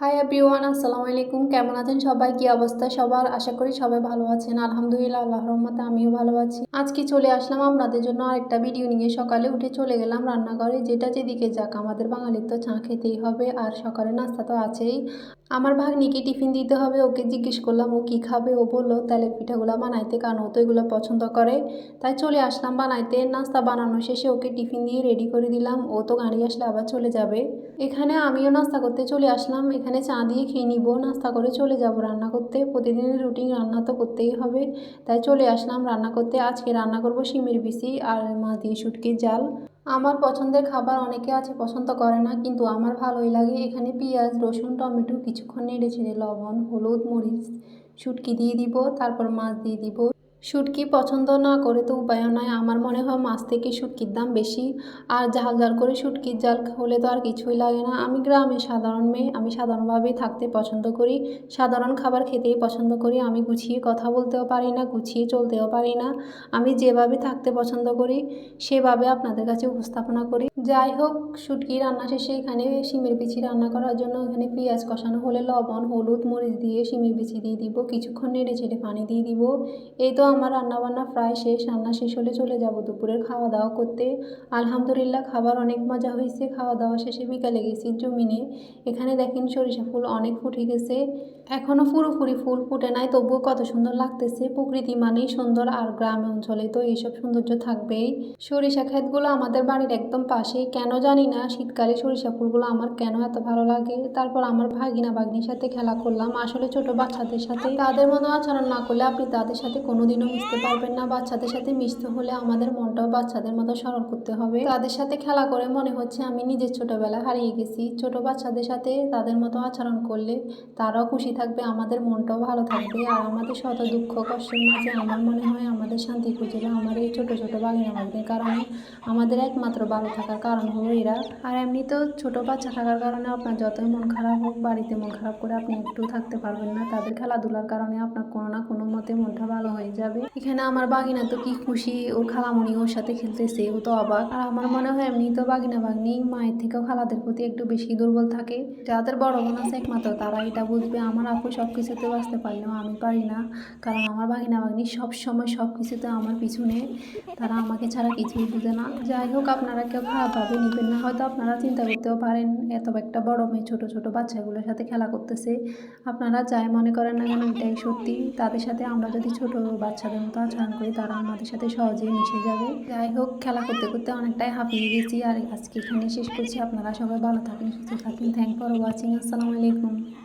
Hi everyone আসসালামু আলাইকুম। কেমন আছেন সবাই? কি অবস্থা সবার? আশা করি সবাই ভালো আছেন। আলহামদুলিল্লাহ, আল্লাহর রহমতে আমিও ভালো আছি। আজকে চলে আসলাম আপনাদের জন্য আরেকটা ভিডিও নিয়ে। সকালে উঠে চলে গেলাম রান্নাঘরে। যেটা যেদিকে যাক, আমাদের বাঙালির তো চা খেতেই হবে, আর সকালে নাস্তা তো আছেই। আমার ভাগ্নিকে টিফিন দিতে হবে। ওকে জিজ্ঞেস করলাম, ও কী খাবে? ও বলল, তেলের পিঠাগুলো বানাইতে, কারণ ও তো এগুলো পছন্দ করে। তাই চলে আসলাম বানাইতে। নাস্তা বানানো শেষে ওকে টিফিন দিয়ে রেডি করে দিলাম। ও তো গাড়ি আসলে আবার চলে যাবে। এখানে আমিও নাস্তা করতে চলে আসলাম। এখানে চা দিয়ে খেয়ে নিব, নাস্তা করে চলে যাব রান্না করতে। প্রতিদিনের রুটিন রান্না তো করতেই হবে। তাই চলে আসলাম রান্না করতে। আজকে রান্না করব শিমের বিচি আর মাছ দিয়ে শুটকির জাল। আমার পছন্দের খাবার অনেকে আছে পছন্দ করে না, কিন্তু আমার ভালোই লাগে। এখানে পেঁয়াজ, রসুন, টমেটো, কিছুক্ষণ নেড়ে ছেড়ে লবণ, হলুদ, মরিচ, শুটকি দিয়ে দিব, তারপর মাছ দিয়ে দিব। শুটকি পছন্দ না করে তো উপায়ও নয় আমার মনে হয় মাছ থেকে শুটকির দাম বেশি। আর ঝাল ঝাল করে শুটকির জাল হলে তো আর কিছুই লাগে না। আমি গ্রামে সাধারণ মেয়ে, আমি সাধারণভাবেই থাকতে পছন্দ করি। সাধারণ খাবার খেতেই পছন্দ করি। আমি গুছিয়ে কথা বলতেও পারি না, গুছিয়ে চলতেও পারি না। আমি যেভাবে থাকতে পছন্দ করি, সেভাবে আপনাদের কাছে উপস্থাপনা করি। যাই হোক, শুটকি রান্না শেষে এখানে শিমের বিচি রান্না করার জন্য এখানে পেঁয়াজ কষানো হলে লবণ, হলুদ, মরিচ দিয়ে শিমের বিচি দিয়ে দিব। কিছুক্ষণ নেড়ে ছেড়ে পানি দিয়ে দিব। এই তো আমার রান্নাবান্না প্রায় শেষ, রান্না শেষ হলে চলে যাব দুপুরের খাওয়া দাওয়া করতে। আলহামদুলিল্লাহ, খাবার অনেক মজা হয়েছে। খাওয়া দাওয়া শেষে বিকালে গেছি জমিনে। এখানে দেখেন সরিষা ফুল অনেক ফুটে গেছে। এখনও পুরোপুরি ফুল ফুটে নাই, তবুও কত সুন্দর লাগতেছে। প্রকৃতি মানেই সুন্দর আর গ্রাম অঞ্চলে তো এইসব সৌন্দর্য থাকবেই। সরিষা ক্ষেতগুলো আমাদের বাড়ির একদম পাশে। কেন জানি না, শীতকালে সরিষা ফুলগুলো আমার কেন এত ভালো লাগে? তারপর আমার ভাগিনা ভাগ্নির সাথে খেলা করলাম। আসলে ছোট বাচ্চাদের সাথে। তাদের মতো আচরণ না করলে আপনি তাদের সাথে কোনোদিনও মিশতে পারবেন না। বাচ্চাদের সাথে মিশতে হলে আমাদের মনটাও বাচ্চাদের মতো সরল করতে হবে। তাদের সাথে খেলা করে মনে হচ্ছে আমি নিজের ছোটবেলা হারিয়ে গেছি। ছোট বাচ্চাদের সাথে তাদের মতো আচরণ করলে তারাও খুশি থাকবে, আমাদের মনটাও ভালো থাকবে। আর আমাদের শত দুঃখ কষ্টের মাঝে আমার মনে হয় আমাদের শান্তি খুঁজবে আমার এই ছোট ছোট বাগিনা বাগিনের কারণে আমাদের একমাত্র ভালো থাকার কারণ হলো এরা। আর এমনি তো ছোট বাচ্চা থাকার কারণে আপনার যতই মন খারাপ হোক, বাড়িতে মন খারাপ করে আপনি একটু থাকতে পারবেন না। তাদের খেলাধুলার কারণে আপনার কোনো না কোনো মতে মনটা ভালো হয়ে যাবে। এখানে আমার বাগিনা তো কি খুশি, ও খালামণি ওর সাথে খেলতেছে, ও তো অবাক। আর আমার মনে হয় এমনি তো বাগিনা বাগনি, মায়ের থেকেও খালাদের প্রতি একটু বেশি দুর্বল থাকে। যাদের বড় বোন আছে একমাত্র, তারা এটা বুঝবে। আমার আপু সব কিছুতে বাঁচতে পারলেও আমি পারি না। কারণ আমার বাগিনা বাগনি সব সময় সব কিছুতে আমার পিছনে। তারা আমাকে ছাড়া কিছুই বুঝে না। যাই হোক, আপনারা কেউ খারাপভাবে নেবেন না। হয়তো আপনারা চিন্তা করতেও পারেন, এত একটা বড় মেয়ে, ছোট ছোট বাচ্চাগুলোর সাথে খেলা করতেছে। আপনারা যাই মনে করেন না কেন, এটাই সত্যি। তাদের সাথে আমরা যদি ছোট বাচ্চাদের মতো আচরণ করি তারা আমাদের সাথে সহজেই মিশে যাবে। যাই হোক, খেলা করতে করতে অনেকটাই হাঁপিয়ে গেছি আর আজকে এখানে শেষ করছি। আপনারা সবাই ভালো থাকেন, সুস্থ থাকেন। থ্যাংক ফর ওয়াচিং আসসালামু আলাইকুম।